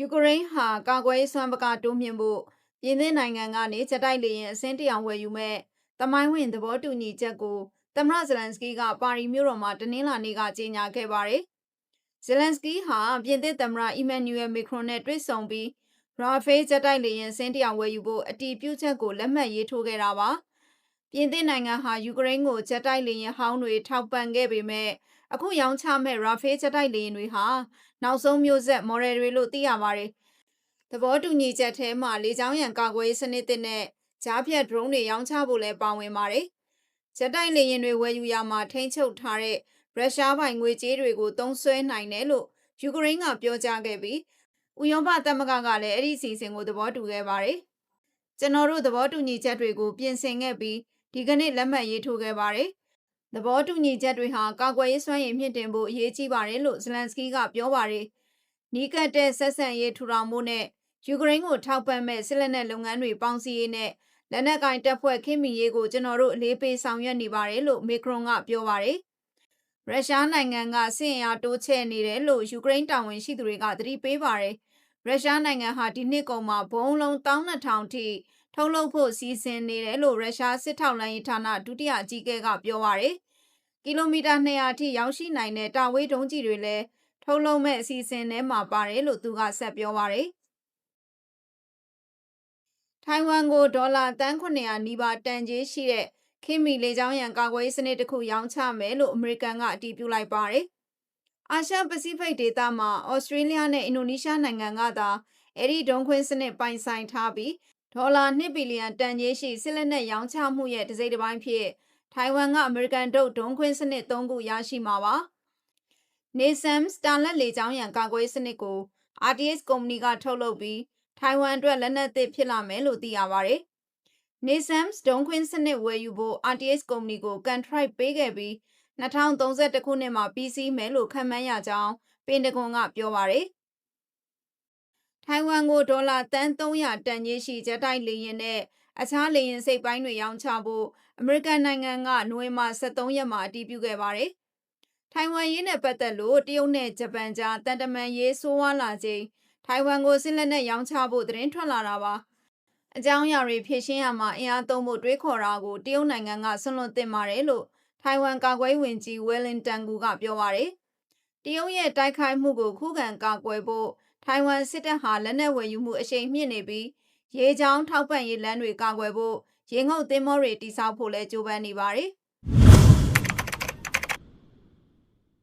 ယူကရိန်းဟာကာကွယ်ရေးစွမ်းပကားတိုးမြှင့်ဖို့ပြင်သစ်နိုင်ငံကနေဂျက်တိုက်လေယာဉ်အစင်းတရောင်ဝယ်ယူမဲ့တမိုင်းဝင်သဘောတူညီချက်ကိုသမ္မတဇလန်စကီးကပါရီမြို့တော်မှာတနင်္လာနေ့ကကြေညာခဲ့ပါတယ်။ဇလန်စကီးဟာပြင်သစ်သမ္မတအီမန်နျူရယ်မီခရွန်နဲ့တွေ့ဆုံပြီးရာဖေးဂျက်တိုက်လေယာဉ်စင်းတရောင်ဝယ်ယူဖို့အတီးပြုချက်ကိုလက်မှတ်ရေးထိုးခဲ့တာပါ။ ပြင်သစ်နိုင်ငံဟာယူကရိန်းကိုဂျက်တိုက်လေယာဉ်ဟောင်းတွေထောက်ပံ့ခဲ့ပေမဲ့အခုရောင်းချမဲ့ရာဖေးဂျက်တိုက်လေယာဉ်တွေဟာနောက်ဆုံးမျိုးဆက်မော်ဒယ်တွေလို့သိရပါတယ်။သဘောတူညီချက်ထဲမှာလေကြောင်းရန်ကာကွယ်ရေးစနစ်တစ်နဲ့ကြားဖြတ် drone တွေရောင်းချဖို့လည်းပါဝင်ပါတယ်။ဂျက်တိုက်လေယာဉ်တွေဝယ်ယူရမှာထိန်းချုပ်ထားတဲ့ရုရှားပိုင်ငွေကြေးတွေကိုသုံးစွဲနိုင်တယ်လို့ယူကရိန်းကပြောကြားခဲ့ပြီးဥရောပသမဂ္ဂကလည်းအဲ့ဒီအစီအစဉ်ကိုသဘောတူခဲ့ပါတယ်။ကျွန်တော်တို့သဘောတူညီချက်တွေကိုပြင်ဆင်ခဲ့ပြီး ဒီကနေ့လက်မှတ်ရေးထိုးခဲ့ပါတယ်။သဘောတူညီချက်တွေဟာကာကွယ်ရေးစွမ်းရည်မြင့်တင်ဖို့အရေးကြီးပါတယ်လို့ဇလန်စကီးကပြောပါတယ်။နီးကပ်တဲ့ဆက်ဆံရေးထူထောင်မှုနဲ့ယူကရိန်းကိုထောက်ပံ့မဲ့စစ်လက်နက်လုပ်ငန်းတွေပေါင်းစည်းရေးနဲ့လက်နက်ကင်တပ်ဖွဲ့ခင်မီရေးကိုကျွန်တော်တို့အလေးပေးဆောင်ရွက်နေပါတယ်လို့မီခရွန်ကပြောပါတယ်။ရုရှားနိုင်ငံကစစ်အင်အားတိုးချဲ့နေတယ်လို့ယူကရိန်းတာဝန်ရှိသူတွေကသတိပေးပါတယ်။ရုရှားနိုင်ငံဟာဒီနှစ်ကုန်မှာဘုံလုံး12000ထိ ထုတ်လုပ်ဖို့စီစဉ်နေတယ်လို့ရုရှားစစ်ထောက်လှမ်းရေးဌာနဒုတိယအကြီးအကဲကပြောပါတယ်။ကီလိုမီတာ200ထိရောက်ရှိနိုင်တဲ့တာဝေးဒုံးကြီးတွေလည်းထုတ်လုပ်မဲ့အစီအစဉ်ထဲမှာပါတယ်လို့သူကဆက်ပြောပါတယ်။ထိုင်ဝမ်ကိုဒေါ်လာတန်း900နီးပါးတန်ကြေးရှိတဲ့ခင်မီလေကြောင်းရန်ကာကွယ်ရေးစနစ်တစ်ခုရောင်းချမယ်လို့အမေရိကန်ကအတည်ပြုလိုက်ပါတယ်။အာရှပစိဖိတ်ဒေသမှာဩစတြေးလျနဲ့အင်ဒိုနီးရှားနိုင်ငံကသာအဲ့ဒီဒုံခွင်းစနစ်ပိုင်ဆိုင်ထားပြီး ဒေါ်လာ2ဘီလီယံတန်ကြေးရှိစစ်လက်နက်ရောင်းချမှုရဲ့တစ်စိတ်တစ်ပိုင်းဖြစ်ထိုင်ဝမ်ကအမေရိကန်တို့ဒုံခွင်းစနစ်၃ခုရရှိမှာပါ။ NASAMS တာလက်လေကြောင်းရန်ကာကွယ်ရေးစနစ်ကို RTS ကုမ္ပဏီကထုတ်လုပ်ပြီးထိုင်ဝမ်အတွက်လက်နက်သစ်ဖြစ်လာမယ်လို့သိရပါတယ်။ NASAMS ဒုံခွင်းစနစ်ဝယ်ယူဖို့ RTS ကုမ္ပဏီကို contract ပေးခဲ့ပြီး2031ခုနှစ်မှာပြီးစီးမယ်လို့ခန့်မှန်းရကြောင်းပင်တဂွန်ကပြောပါတယ်။ ထိုင်ဝမ်ကိုဒေါ်လာတန်300တန်ကြီးရှိဂျက်တိုက်လေယာဉ်နဲ့အခြားလေယာဉ်စိတ်ပိုင်းတွေရောင်းချဖို့အမေရိကန်နိုင်ငံကနိုဝင်ဘာ23ရက်မှာအတည်ပြုခဲ့ပါတယ်။ထိုင်ဝမ်ရေးနဲ့ပတ်သက်လို့တရုတ်နဲ့ဂျပန်ကြားတန်တမန်ရေးဆိုးဝါးလာချိန်ထိုင်ဝမ်ကိုစစ်လက်နက်ရောင်းချဖို့သတင်းထွက်လာတာပါအကြောင်းအရာတွေဖြည့်ရှင်းရမှာအင်အားသုံးဖို့တွေးခေါ်တာကိုတရုတ်နိုင်ငံကဆွန့်လွတ်သင့်ပါတယ်လို့ထိုင်ဝမ်ကာကွယ်ဝင်ကြီးဝဲလင်တန်ကူကပြောပါတယ်တရုတ်ရဲ့တိုက်ခိုက်မှုကိုခုခံကာကွယ်ဖို့ ထိုင်ဝမ်စစ်တပ်ဟာလက်နက်ဝယ်ယူမှုအရှိန်မြင့်နေပြီးရေချောင်းထောက်ပံ့ရေးလမ်းတွေကာကွယ်ဖို့ရေငုပ်သင်းမောတွေတိစောက်ဖို့လည်းကြိုးပမ်းနေပါတယ်။